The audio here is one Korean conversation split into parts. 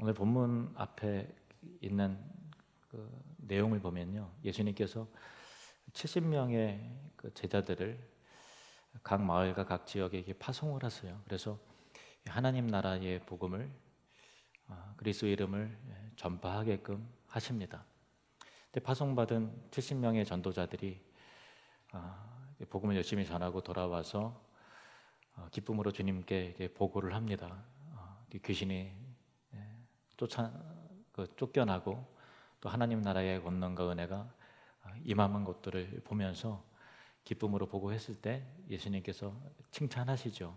오늘 본문 앞에 있는 그 내용을 보면요, 예수님께서 70명의 그 제자들을 각 마을과 각 지역에 파송을 하세요. 그래서 하나님 나라의 복음을 아, 그리스도 이름을 전파하게끔 하십니다. 근데 파송받은 70명의 전도자들이 아, 복음을 열심히 전하고 돌아와서 어, 기쁨으로 주님께 보고를 합니다. 어, 이 귀신이 예, 쫓아 그 쫓겨나고 또 하나님 나라의 권능과 은혜가 어, 임함한 것들을 보면서 기쁨으로 보고 했을 때 예수님께서 칭찬하시죠.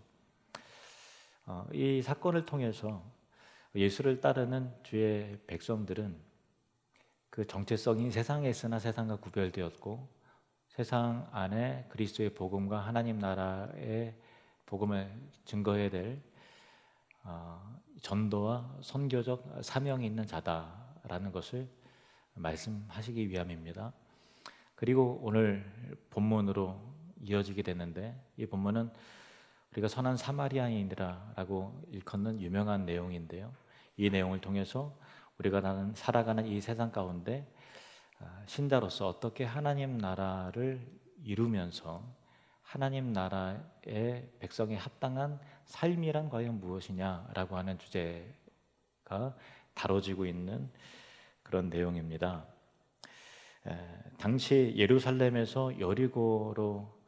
어, 이 사건을 통해서 예수를 따르는 주의 백성들은 그 정체성이 세상에 있으나 세상과 구별되었고 세상 안에 그리스도의 복음과 하나님 나라의 복음을 증거해야 될 어, 전도와 선교적 사명이 있는 자다라는 것을 말씀하시기 위함입니다. 그리고 오늘 본문으로 이어지게 되는데 이 본문은 우리가 선한 사마리아인이라고 일컫는 유명한 내용인데요. 이 내용을 통해서 우리가 나는 살아가는 이 세상 가운데 아, 신자로서 어떻게 하나님 나라를 이루면서 하나님 나라의 백성에 합당한 삶이란 과연 무엇이냐라고 하는 주제가 다뤄지고 있는 그런 내용입니다. 에, 당시 예루살렘에서 여리고로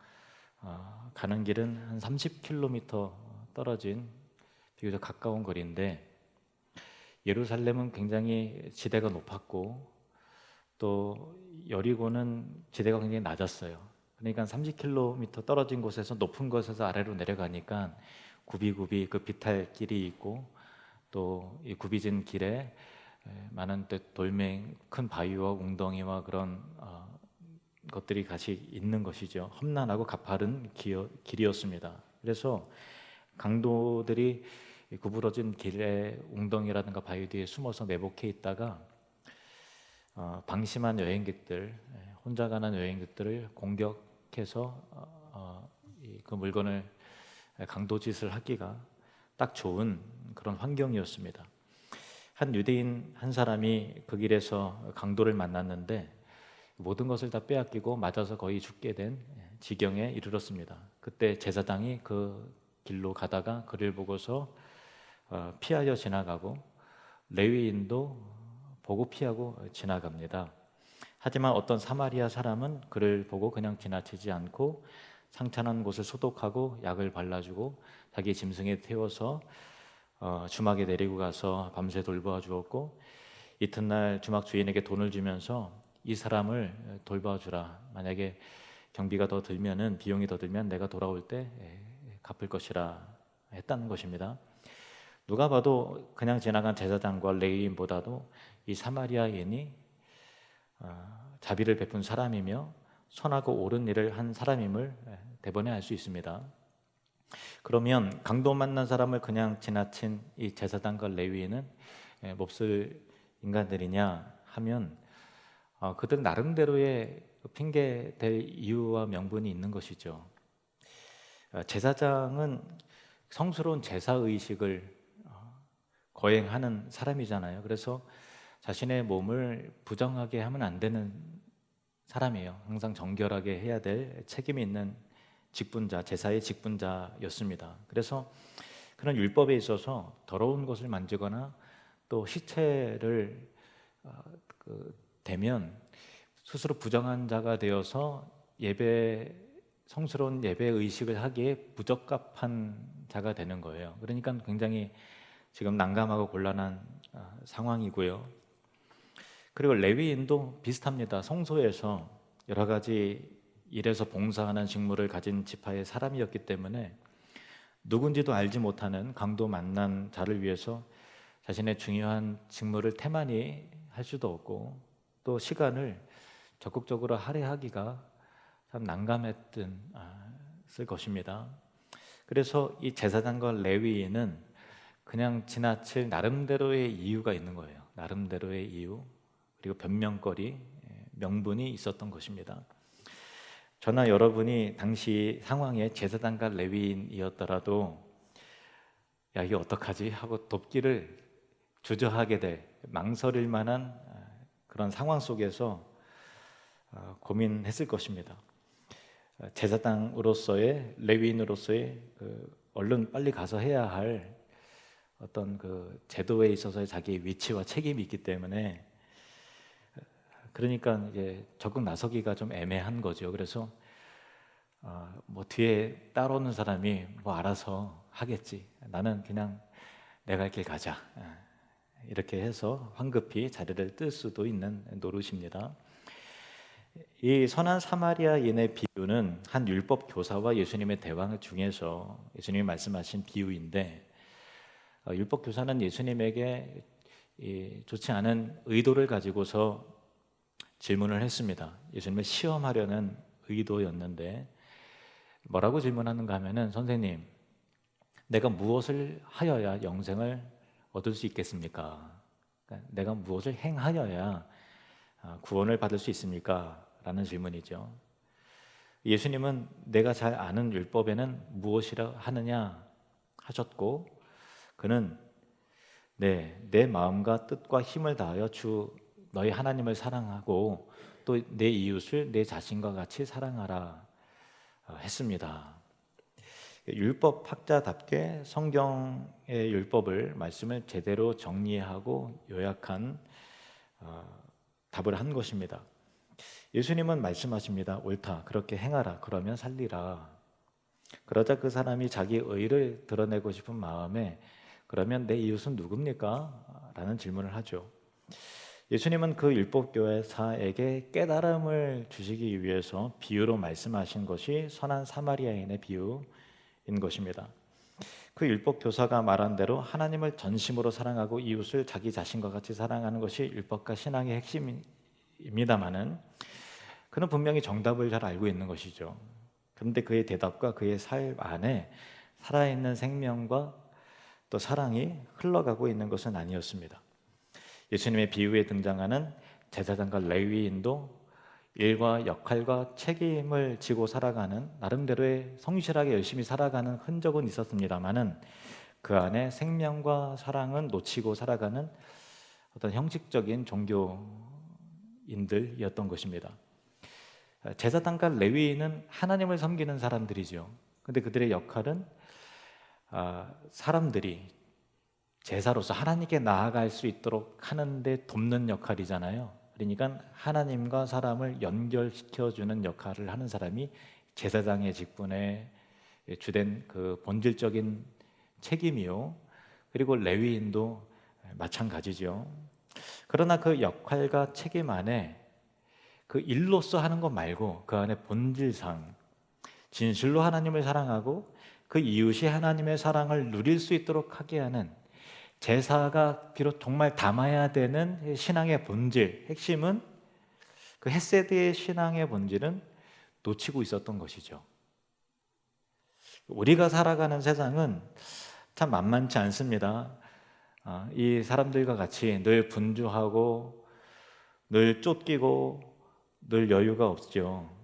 어, 가는 길은 한 30km 떨어진 비교적 가까운 거리인데 예루살렘은 굉장히 지대가 높았고 또 여리고는 지대가 굉장히 낮았어요. 그러니까 30km 떨어진 곳에서 높은 곳에서 아래로 내려가니까 굽이굽이 그 비탈길이 있고 또 이 굽이진 길에 많은 돌멩, 큰 바위와 웅덩이와 그런 어, 것들이 같이 있는 것이죠. 험난하고 가파른 길이었습니다. 그래서 강도들이 구부러진 길에 웅덩이라든가 바위 뒤에 숨어서 내복해 있다가 어, 방심한 여행객들, 혼자 가는 여행객들을 공격해서 어, 어, 그 물건을 강도짓을 하기가 딱 좋은 그런 환경이었습니다. 한 유대인 한 사람이 그 길에서 강도를 만났는데 모든 것을 다 빼앗기고 맞아서 거의 죽게 된 지경에 이르렀습니다. 그때 제사장이 그 길로 가다가 그를 보고서 어, 피하여 지나가고 레위인도 보고 피하고 지나갑니다. 하지만 어떤 사마리아 사람은 그를 보고 그냥 지나치지 않고 상처난 곳을 소독하고 약을 발라주고 자기 짐승에 태워서 어, 주막에 내리고 가서 밤새 돌보아 주었고 이튿날 주막 주인에게 돈을 주면서 이 사람을 돌봐 주라. 만약에 경비가 더 들면은 비용이 더 들면 내가 돌아올 때 갚을 것이라 했다는 것입니다. 누가 봐도 그냥 지나간 제사장과 레위인보다도 이 사마리아인이 어, 자비를 베푼 사람이며 선하고 옳은 일을 한 사람임을 대번에 알 수 있습니다. 그러면 강도 만난 사람을 그냥 지나친 이 제사장과 레위인은 몹쓸 인간들이냐 하면 어, 그들 나름대로의 핑계 될 이유와 명분이 있는 것이죠. 어, 제사장은 성스러운 제사 의식을 어, 거행하는 사람이잖아요. 그래서 자신의 몸을 부정하게 하면 안 되는 사람이에요. 항상 정결하게 해야 될 책임이 있는 직분자, 제사의 직분자였습니다. 그래서 그런 율법에 있어서 더러운 것을 만지거나 또 시체를 그 되면 스스로 부정한 자가 되어서 예배 성스러운 예배 의식을 하기에 부적합한 자가 되는 거예요. 그러니까 굉장히 지금 난감하고 곤란한 아, 상황이고요. 그리고 레위인도 비슷합니다. 성소에서 여러 가지 일에서 봉사하는 직무를 가진 지파의 사람이었기 때문에 누군지도 알지 못하는 강도 만난 자를 위해서 자신의 중요한 직무를 태만히 할 수도 없고 또 시간을 적극적으로 할애하기가 참 난감했던 아, 쓸 것입니다. 그래서 이 제사장과 레위인은 그냥 지나칠 나름대로의 이유가 있는 거예요. 나름대로의 이유 그리고 변명거리 예, 명분이 있었던 것입니다. 저나 여러분이 당시 상황에 제사장과 레위인이었더라도 야 이게 어떡하지 하고 돕기를 주저하게 돼 망설일 만한 아, 그런 상황 속에서 아, 고민했을 것입니다. 아, 제사장으로서의 레위인으로서의 그 얼른 빨리 가서 해야 할 어떤 그 제도에 있어서의 자기 위치와 책임이 있기 때문에 그러니까 이제 적극 나서기가 좀 애매한 거죠. 그래서 어, 뭐 뒤에 따라오는 사람이 뭐 알아서 하겠지. 나는 그냥 내가 할길 가자. 아, 이렇게 해서 황급히 자리를 뜰 수도 있는 노릇입니다. 이 선한 사마리아인의 비유는 한 율법 교사와 예수님의 대화 중에서 예수님이 말씀하신 비유인데 어, 율법 교사는 예수님에게 이 좋지 않은 의도를 가지고서 질문을 했습니다. 예수님을 시험하려는 의도였는데 뭐라고 질문하는가 하면은 선생님 내가 무엇을 하여야 영생을 얻을 수 있겠습니까? 그러니까 내가 무엇을 행하여야 아, 구원을 받을 수 있습니까? 라는 질문이죠. 예수님은 내가 잘 아는 율법에는 무엇이라 하느냐 하셨고 그는 네, 내 마음과 뜻과 힘을 다하여 주 너희 하나님을 사랑하고 또 내 이웃을 내 자신과 같이 사랑하라 어, 했습니다. 율법 학자답게 성경의 율법을 말씀을 제대로 정리하고 요약한 어, 답을 한 것입니다. 예수님은 말씀하십니다. 옳다. 그렇게 행하라. 그러면 살리라. 그러자 그 사람이 자기 의를 드러내고 싶은 마음에 그러면 내 이웃은 누굽니까? 라는 질문을 하죠. 예수님은 그 율법교회사에게 깨달음을 주시기 위해서 비유로 말씀하신 것이 선한 사마리아인의 비유인 것입니다. 그 율법 교사가 말한 대로 하나님을 전심으로 사랑하고 이웃을 자기 자신과 같이 사랑하는 것이 율법과 신앙의 핵심입니다만은 그는 분명히 정답을 잘 알고 있는 것이죠. 그런데 그의 대답과 그의 삶 안에 살아있는 생명과 또 사랑이 흘러가고 있는 것은 아니었습니다. 예수님의 비유에 등장하는 제사장과 레위인도 일과 역할과 책임을 지고 살아가는 나름대로의 성실하게 열심히 살아가는 흔적은 있었습니다만은 그 안에 생명과 사랑은 놓치고 살아가는 어떤 형식적인 종교인들이었던 것입니다. 제사장과 레위인은 하나님을 섬기는 사람들이죠. 근데 그들의 역할은 아, 사람들이 제사로서 하나님께 나아갈 수 있도록 하는데 돕는 역할이잖아요. 그러니까 하나님과 사람을 연결시켜 주는 역할을 하는 사람이 제사장의 직분에 주된 그 본질적인 책임이요. 그리고 레위인도 마찬가지죠. 그러나 그 역할과 책임 안에 그 일로서 하는 것 말고 그 안에 본질상 진실로 하나님을 사랑하고 그 이웃이 하나님의 사랑을 누릴 수 있도록 하게 하는 제사가 비록 정말 담아야 되는 신앙의 본질, 핵심은 그 헤세드의 신앙의 본질은 놓치고 있었던 것이죠. 우리가 살아가는 세상은 참 만만치 않습니다. 아, 이 사람들과 같이 늘 분주하고 늘 쫓기고 늘 여유가 없죠.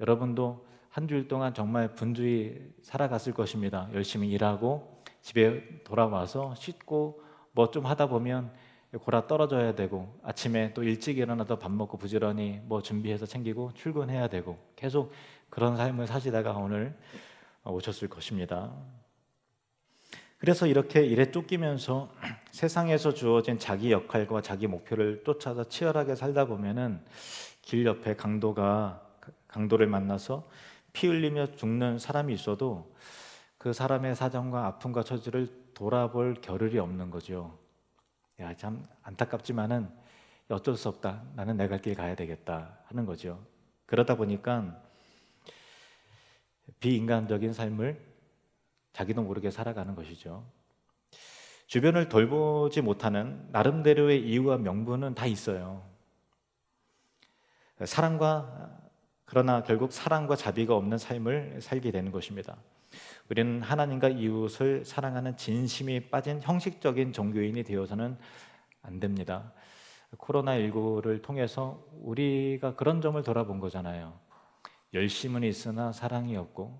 여러분도 한 주일 동안 정말 분주히 살아갔을 것입니다. 열심히 일하고 집에 돌아와서 씻고 뭐 좀 하다 보면 골아 떨어져야 되고 아침에 또 일찍 일어나서 밥 먹고 부지런히 뭐 준비해서 챙기고 출근해야 되고 계속 그런 삶을 사시다가 오늘 오셨을 것입니다. 그래서 이렇게 일에 쫓기면서 세상에서 주어진 자기 역할과 자기 목표를 쫓아서 치열하게 살다 보면은 길 옆에 강도가 강도를 만나서 피 흘리며 죽는 사람이 있어도 그 사람의 사정과 아픔과 처지를 돌아볼 겨를이 없는 거죠. 야, 참 안타깝지만은 어쩔 수 없다. 나는 내 갈 길 가야 되겠다 하는 거죠. 그러다 보니까 비인간적인 삶을 자기도 모르게 살아가는 것이죠. 주변을 돌보지 못하는 나름대로의 이유와 명분은 다 있어요. 사랑과 그러나 결국 사랑과 자비가 없는 삶을 살게 되는 것입니다. 우리는 하나님과 이웃을 사랑하는 진심이 빠진 형식적인 종교인이 되어서는 안 됩니다. 코로나19를 통해서 우리가 그런 점을 돌아본 거잖아요. 열심은 있으나 사랑이 없고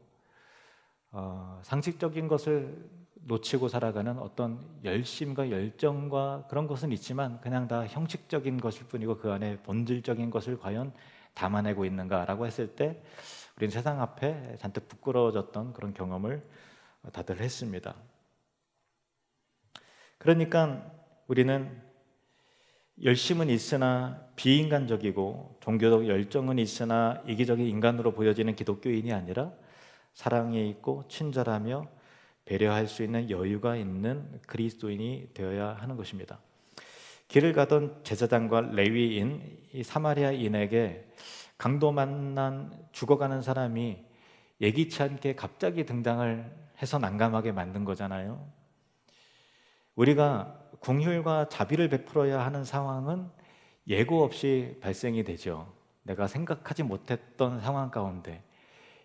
어, 상식적인 것을 놓치고 살아가는 어떤 열심과 열정과 그런 것은 있지만 그냥 다 형식적인 것일 뿐이고 그 안에 본질적인 것을 과연 담아내고 있는가라고 했을 때 우리는 세상 앞에 잔뜩 부끄러워졌던 그런 경험을 다들 했습니다. 그러니까 우리는 열심은 있으나 비인간적이고 종교적 열정은 있으나 이기적인 인간으로 보여지는 기독교인이 아니라 사랑이 있고 친절하며 배려할 수 있는 여유가 있는 그리스도인이 되어야 하는 것입니다. 길을 가던 제사장과 레위인 이 사마리아인에게 강도 만난 죽어가는 사람이 예기치 않게 갑자기 등장을 해서 난감하게 만든 거잖아요. 우리가 궁휼과 자비를 베풀어야 하는 상황은 예고 없이 발생이 되죠. 내가 생각하지 못했던 상황 가운데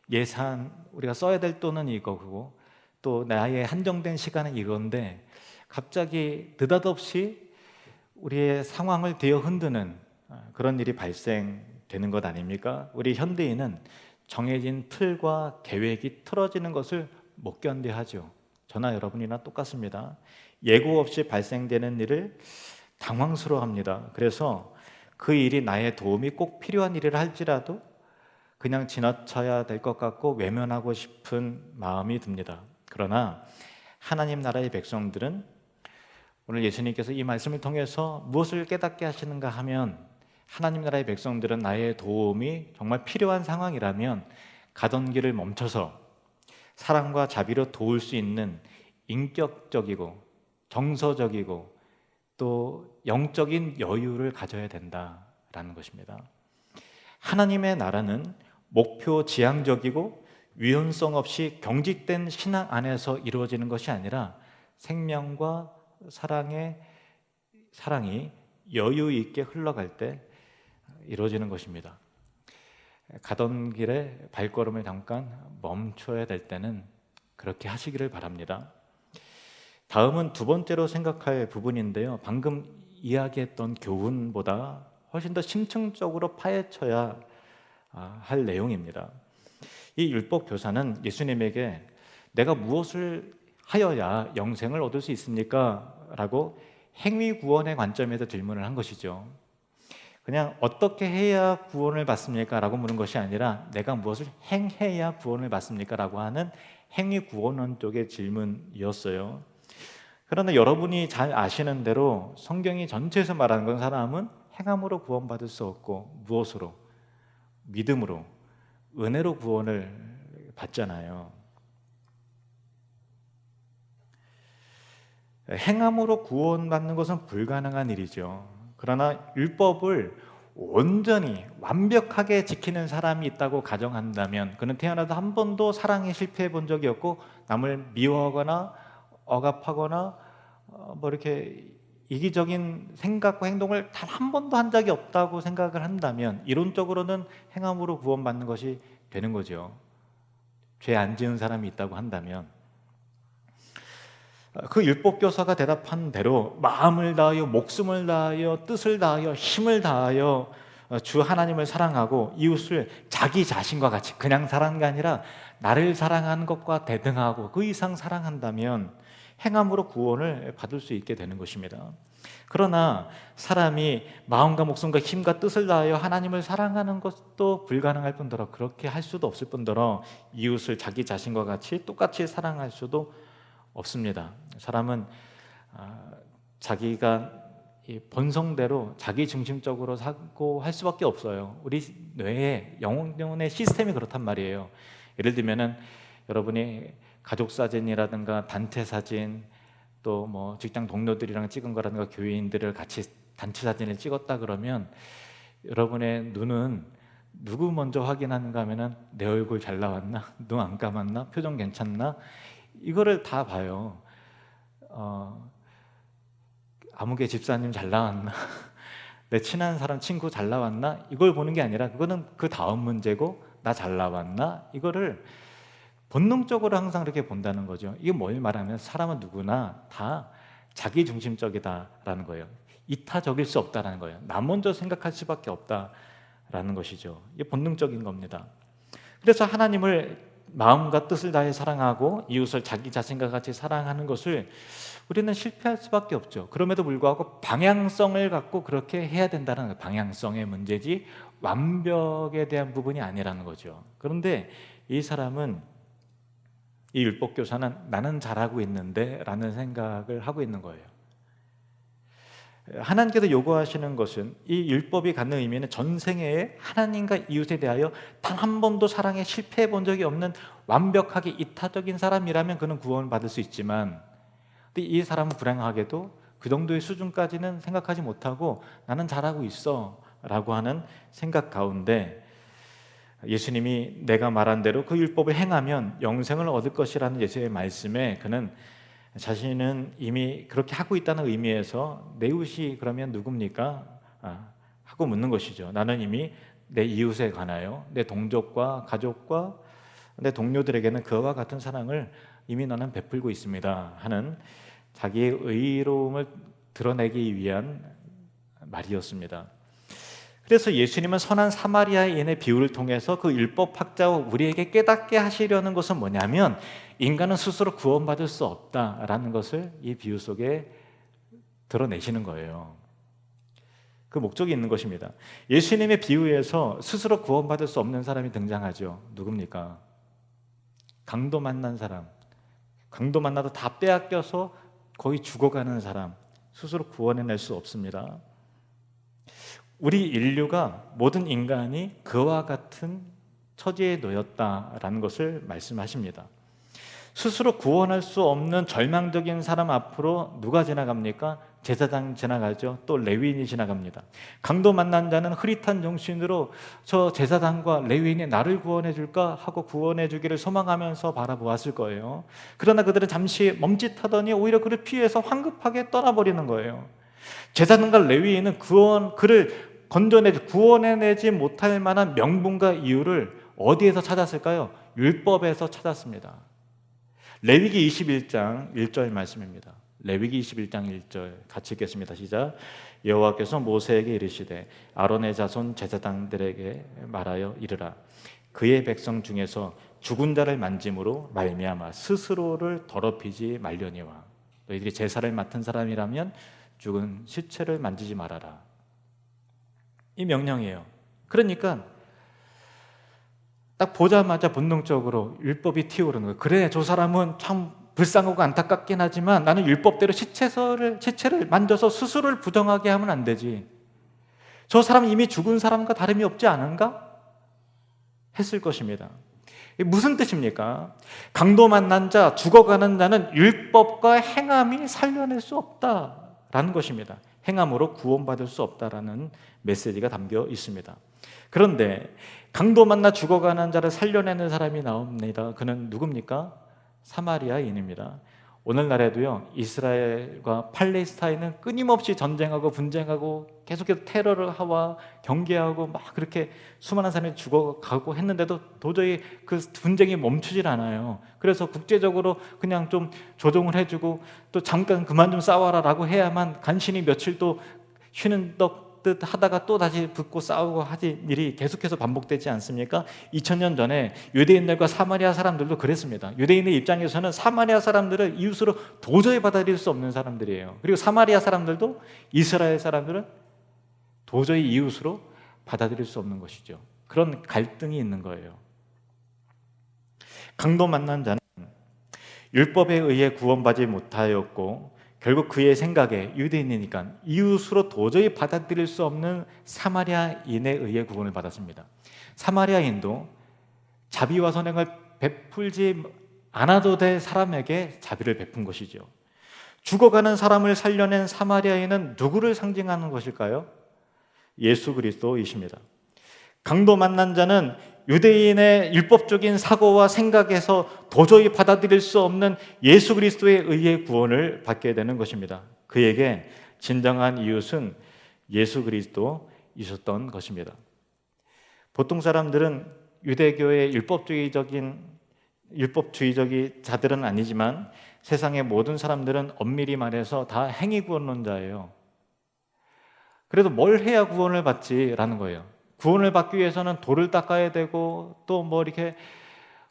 예산 우리가 써야 될 돈은 이거고 또 나의 한정된 시간은 이건데 갑자기 느닷없이 우리의 상황을 되어 흔드는 그런 일이 발생 되는 것 아닙니까? 우리 현대인은 정해진 틀과 계획이 틀어지는 것을 못 견뎌하죠. 저나 여러분이나 똑같습니다. 예고 없이 발생되는 일을 당황스러워합니다. 그래서 그 일이 나의 도움이 꼭 필요한 일이라 할지라도 그냥 지나쳐야 될 것 같고 외면하고 싶은 마음이 듭니다. 그러나 하나님 나라의 백성들은 오늘 예수님께서 이 말씀을 통해서 무엇을 깨닫게 하시는가 하면 하나님 나라의 백성들은 나의 도움이 정말 필요한 상황이라면 가던 길을 멈춰서 사랑과 자비로 도울 수 있는 인격적이고 정서적이고 또 영적인 여유를 가져야 된다라는 것입니다. 하나님의 나라는 목표 지향적이고 위헌성 없이 경직된 신앙 안에서 이루어지는 것이 아니라 생명과 사랑의 사랑이 여유 있게 흘러갈 때 이루어지는 것입니다. 가던 길에 발걸음을 잠깐 멈춰야 될 때는 그렇게 하시기를 바랍니다. 다음은 두 번째로 생각할 부분인데요. 방금 이야기했던 교훈보다 훨씬 더 심층적으로 파헤쳐야 아, 할 내용입니다. 이 율법 교사는 예수님에게 내가 무엇을 하여야 영생을 얻을 수 있습니까? 라고 행위 구원의 관점에서 질문을 한 것이죠. 그냥 어떻게 해야 구원을 받습니까? 라고 묻는 것이 아니라 내가 무엇을 행해야 구원을 받습니까? 라고 하는 행위 구원론 쪽의 질문이었어요. 그러나 여러분이 잘 아시는 대로 성경이 전체에서 말하는 건 사람은 행함으로 구원받을 수 없고 무엇으로? 믿음으로 은혜로 구원을 받잖아요. 행함으로 구원받는 것은 불가능한 일이죠. 그러나 율법을 온전히 완벽하게 지키는 사람이 있다고 가정한다면 그는 태어나도 한 번도 사랑에 실패해 본 적이 없고 남을 미워하거나 억압하거나 어, 뭐 이렇게 이기적인 생각과 행동을 단 한 번도 한 적이 없다고 생각을 한다면 이론적으로는 행함으로 구원받는 것이 되는 거죠. 죄 안 지은 사람이 있다고 한다면 그 율법 교사가 대답한 대로 마음을 다하여 목숨을 다하여 뜻을 다하여 힘을 다하여 주 하나님을 사랑하고 이웃을 자기 자신과 같이 그냥 사랑한 게 아니라 나를 사랑하는 것과 대등하고 그 이상 사랑한다면 행함으로 구원을 받을 수 있게 되는 것입니다. 그러나 사람이 마음과 목숨과 힘과 뜻을 다하여 하나님을 사랑하는 것도 불가능할 뿐더러 그렇게 할 수도 없을 뿐더러 이웃을 자기 자신과 같이 똑같이 사랑할 수도 없습니다. 사람은 아, 자기가 본성대로 자기 중심적으로 사고 할 수밖에 없어요. 우리 뇌의 영혼의 시스템이 그렇단 말이에요. 예를 들면은 여러분이 가족 사진이라든가 단체 사진 또 뭐 직장 동료들이랑 찍은 거라든가 교회인들을 같이 단체 사진을 찍었다 그러면 여러분의 눈은 누구 먼저 확인하는가 하면은 내 얼굴 잘 나왔나 눈 안 감았나 표정 괜찮나 이거를 다 봐요. 어, 아무개 집사님 잘 나왔나 내 친한 사람 친구 잘 나왔나 이걸 보는 게 아니라 그거는 그 다음 문제고 나 잘 나왔나 이거를 본능적으로 항상 그렇게 본다는 거죠. 이게 뭘 말하면 사람은 누구나 다 자기 중심적이다라는 거예요. 이타적일 수 없다라는 거예요. 나 먼저 생각할 수밖에 없다라는 것이죠. 이게 본능적인 겁니다. 그래서 하나님을 마음과 뜻을 다해 사랑하고 이웃을 자기 자신과 같이 사랑하는 것을 우리는 실패할 수밖에 없죠. 그럼에도 불구하고 방향성을 갖고 그렇게 해야 된다는 거예요. 방향성의 문제지 완벽에 대한 부분이 아니라는 거죠. 그런데 이 사람은 이 율법 교사는 나는 잘하고 있는데라는 생각을 하고 있는 거예요. 하나님께서 요구하시는 것은 이 율법이 갖는 의미는 전생에 하나님과 이웃에 대하여 단 한 번도 사랑에 실패해 본 적이 없는 완벽하게 이타적인 사람이라면 그는 구원을 받을 수 있지만 이 사람은 불행하게도 그 정도의 수준까지는 생각하지 못하고 나는 잘하고 있어 라고 하는 생각 가운데 예수님이 내가 말한 대로 그 율법을 행하면 영생을 얻을 것이라는 예수의 말씀에 그는 자신은 이미 그렇게 하고 있다는 의미에서 내 이웃이 그러면 누굽니까? 아, 하고 묻는 것이죠. 나는 이미 내 이웃에 관하여 내 동족과 가족과 내 동료들에게는 그와 같은 사랑을 이미 나는 베풀고 있습니다. 하는 자기의 의로움을 드러내기 위한 말이었습니다. 그래서 예수님은 선한 사마리아인의 비유를 통해서 그 율법 학자와 우리에게 깨닫게 하시려는 것은 뭐냐면 인간은 스스로 구원받을 수 없다라는 것을 이 비유 속에 드러내시는 거예요. 그 목적이 있는 것입니다. 예수님의 비유에서 스스로 구원받을 수 없는 사람이 등장하죠. 누굽니까? 강도 만난 사람. 강도 만나도 다 빼앗겨서 거의 죽어가는 사람. 스스로 구원해낼 수 없습니다. 우리 인류가 모든 인간이 그와 같은 처지에 놓였다라는 것을 말씀하십니다. 스스로 구원할 수 없는 절망적인 사람 앞으로 누가 지나갑니까? 제사장 지나가죠. 또 레위인이 지나갑니다. 강도 만난 자는 흐릿한 정신으로 저 제사장과 레위인이 나를 구원해 줄까 하고 구원해 주기를 소망하면서 바라보았을 거예요. 그러나 그들은 잠시 멈칫하더니 오히려 그를 피해서 황급하게 떠나버리는 거예요. 제사장과 레위인은 구원 그를 건져내지 구원해내지 못할 만한 명분과 이유를 어디에서 찾았을까요? 율법에서 찾았습니다. 레위기 21장 1절 말씀입니다. 레위기 21장 1절 같이 읽겠습니다. 시작. 여호와께서 모세에게 이르시되 아론의 자손 제사장들에게 말하여 이르라 그의 백성 중에서 죽은 자를 만짐으로 말미암아 스스로를 더럽히지 말려니와 너희들이 제사를 맡은 사람이라면 죽은 시체를 만지지 말아라. 이 명령이에요. 그러니까 딱 보자마자 본능적으로 율법이 튀어오르는 거예요. 그래, 저 사람은 참 불쌍하고 안타깝긴 하지만 나는 율법대로 시체를, 시체를 만져서 스스로를 부정하게 하면 안 되지. 저 사람은 이미 죽은 사람과 다름이 없지 않은가? 했을 것입니다. 무슨 뜻입니까? 강도 만난 자, 죽어가는 자는 율법과 행함이 살려낼 수 없다 라는 것입니다. 행함으로 구원받을 수 없다라는 메시지가 담겨 있습니다. 그런데 강도 만나 죽어가는 자를 살려내는 사람이 나옵니다. 그는 누굽니까? 사마리아인입니다. 오늘날에도요 이스라엘과 팔레스타인은 끊임없이 전쟁하고 분쟁하고 계속해서 테러를 하와 경계하고 막 그렇게 수많은 사람이 죽어가고 했는데도 도저히 그 분쟁이 멈추질 않아요. 그래서 국제적으로 그냥 좀 조정을 해주고 또 잠깐 그만 좀 싸워라라고 해야만 간신히 며칠 또 쉬는 덕 듯 하다가 또 다시 붙고 싸우고 하지 일이 계속해서 반복되지 않습니까? 2000년 전에 유대인들과 사마리아 사람들도 그랬습니다. 유대인의 입장에서는 사마리아 사람들을 이웃으로 도저히 받아들일 수 없는 사람들이에요. 그리고 사마리아 사람들도 이스라엘 사람들은 도저히 이웃으로 받아들일 수 없는 것이죠. 그런 갈등이 있는 거예요. 강도 만난 자는 율법에 의해 구원받지 못하였고 결국 그의 생각에 유대인이니까 이웃으로 도저히 받아들일 수 없는 사마리아인에 의해 구원을 받았습니다. 사마리아인도 자비와 선행을 베풀지 않아도 될 사람에게 자비를 베푼 것이죠. 죽어가는 사람을 살려낸 사마리아인은 누구를 상징하는 것일까요? 예수 그리스도이십니다. 강도 만난 자는 유대인의 율법적인 사고와 생각에서 도저히 받아들일 수 없는 예수 그리스도에 의해 구원을 받게 되는 것입니다. 그에게 진정한 이웃은 예수 그리스도이셨던 것입니다. 보통 사람들은 유대교의 율법주의적인 율법주의적인 자들은 아니지만 세상의 모든 사람들은 엄밀히 말해서 다 행위 구원론자예요. 그래도 뭘 해야 구원을 받지라는 거예요. 구원을 받기 위해서는 돌을 닦아야 되고 또 뭐 이렇게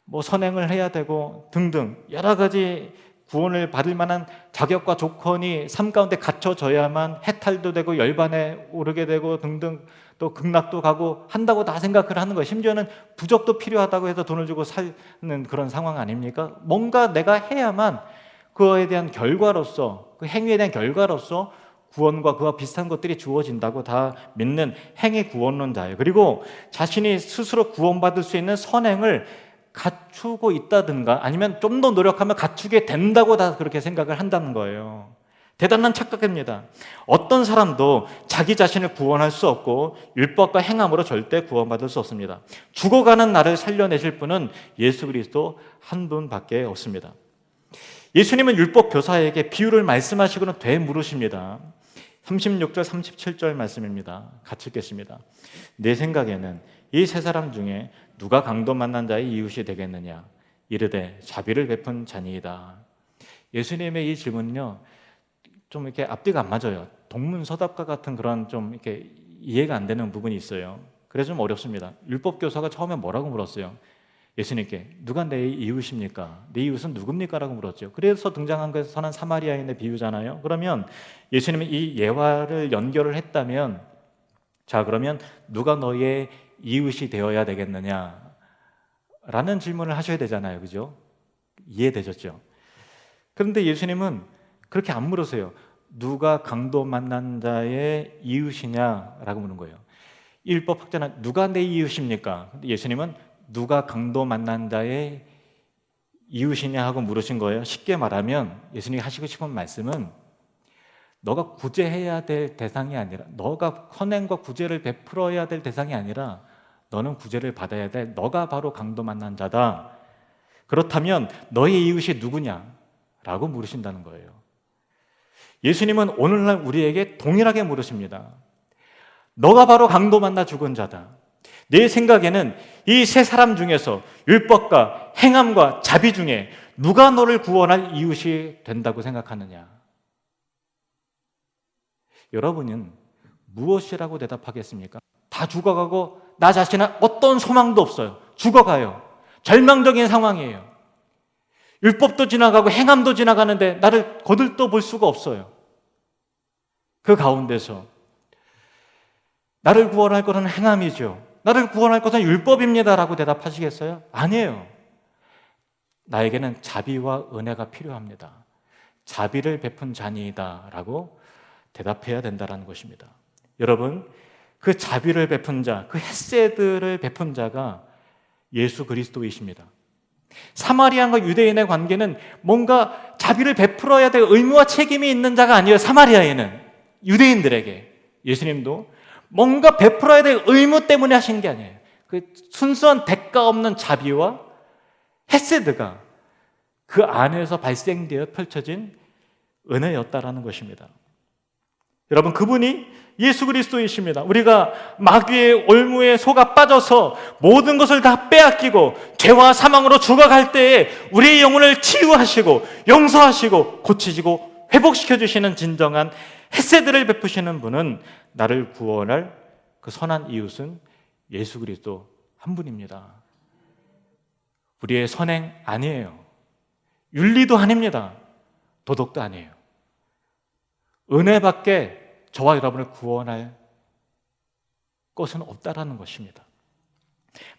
뭐 선행을 해야 되고 등등 여러 가지 구원을 받을 만한 자격과 조건이 삶 가운데 갖춰져야만 해탈도 되고 열반에 오르게 되고 등등 또 극락도 가고 한다고 다 생각을 하는 거예요. 심지어는 부적도 필요하다고 해서 돈을 주고 사는 그런 상황 아닙니까? 뭔가 내가 해야만 그거에 대한 결과로서 그 행위에 대한 결과로서 구원과 그와 비슷한 것들이 주어진다고 다 믿는 행위 구원론자예요. 그리고 자신이 스스로 구원받을 수 있는 선행을 갖추고 있다든가 아니면 좀 더 노력하면 갖추게 된다고 다 그렇게 생각을 한다는 거예요. 대단한 착각입니다. 어떤 사람도 자기 자신을 구원할 수 없고 율법과 행함으로 절대 구원받을 수 없습니다. 죽어가는 나를 살려내실 분은 예수 그리스도 한 분밖에 없습니다. 예수님은 율법 교사에게 비유를 말씀하시고는 되물으십니다. 36절 37절 말씀입니다. 같이 읽겠습니다. 내 생각에는 이 세 사람 중에 누가 강도 만난 자의 이웃이 되겠느냐? 이르되 자비를 베푼 자니이다. 예수님의 이 질문은요, 좀 이렇게 앞뒤가 안 맞아요. 동문서답과 같은 그런 좀 이렇게 이해가 안 되는 부분이 있어요. 그래서 좀 어렵습니다. 율법 교사가 처음에 뭐라고 물었어요? 예수님께 누가 내 이웃입니까? 내 이웃은 누굽니까?라고 물었죠. 그래서 등장한 게 선한 사마리아인의 비유잖아요. 그러면 예수님이 이 예화를 연결을 했다면 자 그러면 누가 너의 이웃이 되어야 되겠느냐? 라는 질문을 하셔야 되잖아요. 그죠? 이해되셨죠? 그런데 예수님은 그렇게 안 물으세요. 누가 강도 만난 자의 이웃이냐라고 묻는 거예요. 율법 학자는 누가 내 이웃입니까? 예수님은 누가 강도 만난 자의 이웃이냐 하고 물으신 거예요. 쉽게 말하면 예수님이 하시고 싶은 말씀은 너가 구제해야 될 대상이 아니라 너가 선행과 구제를 베풀어야 될 대상이 아니라 너는 구제를 받아야 돼. 너가 바로 강도 만난 자다. 그렇다면 너의 이웃이 누구냐? 라고 물으신다는 거예요. 예수님은 오늘날 우리에게 동일하게 물으십니다. 너가 바로 강도 만나 죽은 자다. 내 생각에는 이 세 사람 중에서 율법과 행함과 자비 중에 누가 너를 구원할 이웃이 된다고 생각하느냐? 여러분은 무엇이라고 대답하겠습니까? 다 죽어가고 나 자신은 어떤 소망도 없어요. 죽어가요. 절망적인 상황이에요. 율법도 지나가고 행함도 지나가는데 나를 거들떠 볼 수가 없어요. 그 가운데서 나를 구원할 것은 행함이죠. 나를 구원할 것은 율법입니다라고 대답하시겠어요? 아니에요. 나에게는 자비와 은혜가 필요합니다. 자비를 베푼 자니이다라고 대답해야 된다라는 것입니다. 여러분, 그 자비를 베푼 자, 그 햇세드를 베푼 자가 예수 그리스도이십니다. 사마리아인과 유대인의 관계는 뭔가 자비를 베풀어야 될 의무와 책임이 있는 자가 아니에요. 사마리아에는 유대인들에게 예수님도 뭔가 베풀어야 될 의무 때문에 하신 게 아니에요. 그 순수한 대가 없는 자비와 헤세드가 그 안에서 발생되어 펼쳐진 은혜였다라는 것입니다. 여러분 그분이 예수 그리스도이십니다. 우리가 마귀의 올무에 속아 빠져서 모든 것을 다 빼앗기고 죄와 사망으로 죽어갈 때에 우리의 영혼을 치유하시고 용서하시고 고치시고 회복시켜 주시는 진정한 햇새들을 베푸시는 분은 나를 구원할 그 선한 이웃은 예수 그리스도 한 분입니다. 우리의 선행 아니에요. 윤리도 아닙니다. 도덕도 아니에요. 은혜밖에 저와 여러분을 구원할 것은 없다라는 것입니다.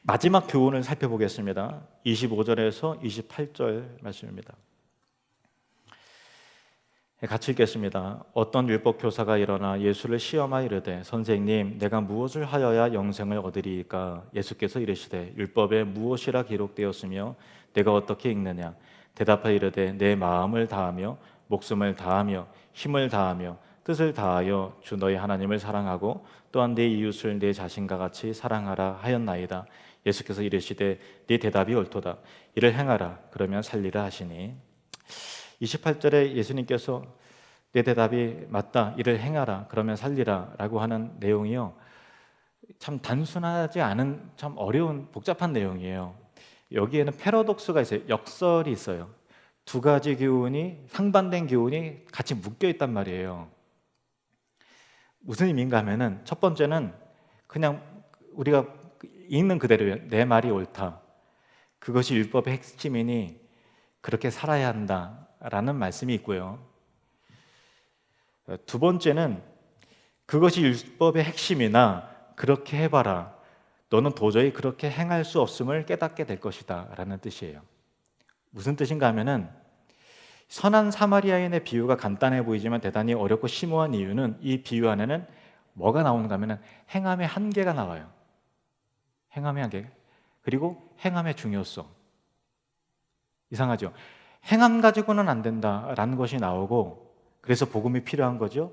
마지막 교훈을 살펴보겠습니다. 25절에서 28절 말씀입니다. 같이 읽겠습니다. 어떤 율법 교사가 일어나 예수를 시험하 이르되 선생님 내가 무엇을 하여야 영생을 얻으리까 예수께서 이르시되 율법에 무엇이라 기록되었으며 내가 어떻게 읽느냐 대답하 이르되 내 마음을 다하며 목숨을 다하며 힘을 다하며 뜻을 다하여 주 너희 하나님을 사랑하고 또한 내 이웃을 내 자신과 같이 사랑하라 하였나이다. 예수께서 이르시되 네 대답이 옳도다. 이를 행하라 그러면 살리라 하시니 28절에 예수님께서 내 대답이 맞다. 이를 행하라 그러면 살리라 라고 하는 내용이요. 참 단순하지 않은 참 어려운 복잡한 내용이에요. 여기에는 패러독스가 있어요. 역설이 있어요. 두 가지 교훈이 상반된 교훈이 같이 묶여 있단 말이에요. 무슨 의미인가 하면은 첫 번째는 그냥 우리가 읽는 그대로예요. 내 말이 옳다. 그것이 율법의 핵심이니 그렇게 살아야 한다 라는 말씀이 있고요. 두 번째는 그것이 율법의 핵심이나 그렇게 해봐라. 너는 도저히 그렇게 행할 수 없음을 깨닫게 될 것이다. 라는 뜻이에요. 무슨 뜻인가 하면은 선한 사마리아인의 비유가 간단해 보이지만 대단히 어렵고 심오한 이유는 이 비유 안에는 뭐가 나오는가 하면은 행함의 한계가 나와요. 행함의 한계. 그리고 행함의 중요성. 이상하죠. 행함 가지고는 안 된다라는 것이 나오고 그래서 복음이 필요한 거죠.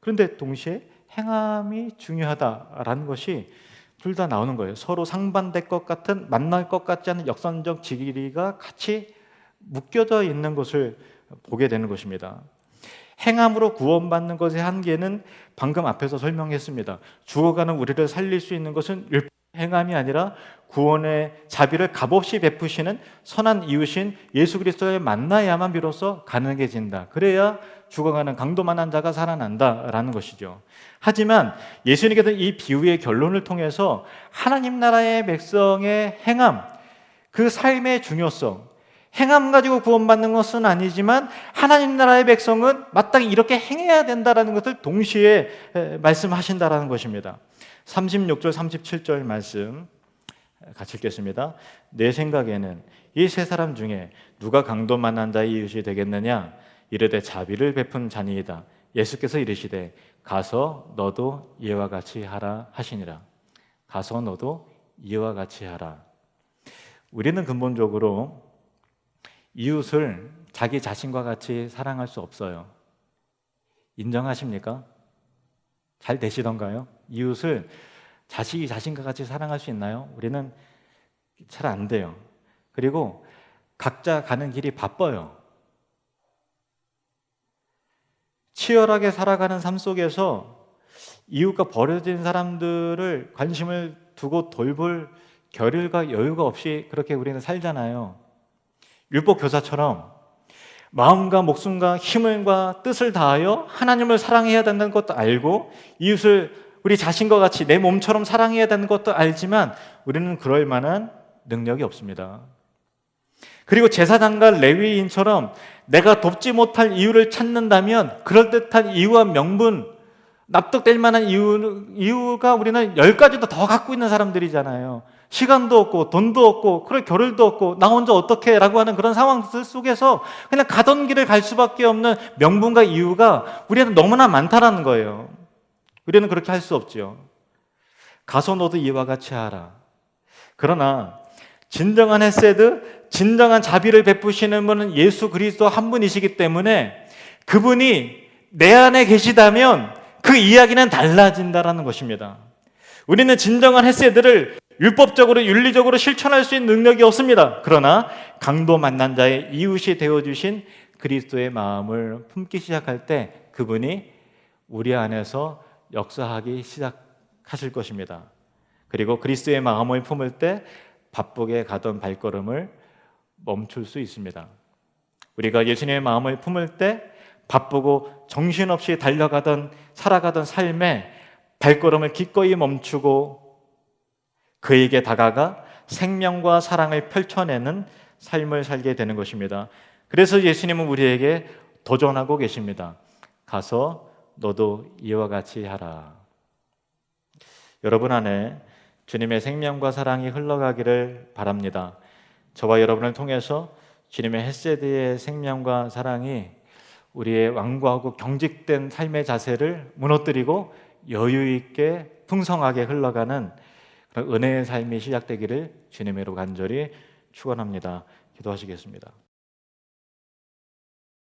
그런데 동시에 행함이 중요하다라는 것이 둘 다 나오는 거예요. 서로 상반될 것 같은 만날 것 같지 않은 역선적 지기가 같이 묶여져 있는 것을 보게 되는 것입니다. 행함으로 구원받는 것의 한계는 방금 앞에서 설명했습니다. 죽어가는 우리를 살릴 수 있는 것은 율법 행함이 아니라 구원의 자비를 값없이 베푸시는 선한 이웃인 예수 그리스도를 만나야만 비로소 가능해진다. 그래야 죽어가는 강도만한 자가 살아난다라는 것이죠. 하지만 예수님께서 이 비유의 결론을 통해서 하나님 나라의 백성의 행함, 그 삶의 중요성, 행함 가지고 구원받는 것은 아니지만 하나님 나라의 백성은 마땅히 이렇게 행해야 된다라는 것을 동시에 말씀하신다라는 것입니다. 36절 37절 말씀 같이 읽겠습니다. 내 생각에는 이 세 사람 중에 누가 강도 만난 자의 이웃이 되겠느냐 이르되 자비를 베푼 자니이다. 예수께서 이르시되 가서 너도 이와 같이 하라 하시니라. 가서 너도 이와 같이 하라. 우리는 근본적으로 이웃을 자기 자신과 같이 사랑할 수 없어요. 인정하십니까? 잘 되시던가요? 이웃을 자식이 자신과 같이 사랑할 수 있나요? 우리는 잘 안 돼요. 그리고 각자 가는 길이 바빠요. 치열하게 살아가는 삶 속에서 이웃과 버려진 사람들을 관심을 두고 돌볼 결일과 여유가 없이 그렇게 우리는 살잖아요. 율법 교사처럼 마음과 목숨과 힘과 뜻을 다하여 하나님을 사랑해야 된다는 것도 알고 이웃을 우리 자신과 같이 내 몸처럼 사랑해야 되는 것도 알지만 우리는 그럴 만한 능력이 없습니다. 그리고 제사장과 레위인처럼 내가 돕지 못할 이유를 찾는다면 그럴듯한 이유와 명분, 납득될 만한 이유, 이유가 우리는 열 가지도 더 갖고 있는 사람들이잖아요. 시간도 없고 돈도 없고 그럴 겨를도 없고 나 혼자 어떻게 라고 하는 그런 상황 속에서 그냥 가던 길을 갈 수밖에 없는 명분과 이유가 우리한테 너무나 많다라는 거예요. 우리는 그렇게 할 수 없죠. 가서 너도 이와 같이 하라. 그러나 진정한 헤세드, 진정한 자비를 베푸시는 분은 예수 그리스도 한 분이시기 때문에 그분이 내 안에 계시다면 그 이야기는 달라진다라는 것입니다. 우리는 진정한 헤세드를 율법적으로 윤리적으로 실천할 수 있는 능력이 없습니다. 그러나 강도 만난 자의 이웃이 되어 주신 그리스도의 마음을 품기 시작할 때 그분이 우리 안에서 역사하기 시작하실 것입니다. 그리고 그리스도의 마음을 품을 때 바쁘게 가던 발걸음을 멈출 수 있습니다. 우리가 예수님의 마음을 품을 때 바쁘고 정신없이 달려가던 살아가던 삶에 발걸음을 기꺼이 멈추고 그에게 다가가 생명과 사랑을 펼쳐내는 삶을 살게 되는 것입니다. 그래서 예수님은 우리에게 도전하고 계십니다. 가서 너도 이와 같이 하라. 여러분 안에 주님의 생명과 사랑이 흘러가기를 바랍니다. 저와 여러분을 통해서 주님의 햇세드의 생명과 사랑이 우리의 완고하고 경직된 삶의 자세를 무너뜨리고 여유 있게 풍성하게 흘러가는 은혜의 삶이 시작되기를 주님으로 간절히 축원합니다. 기도하시겠습니다.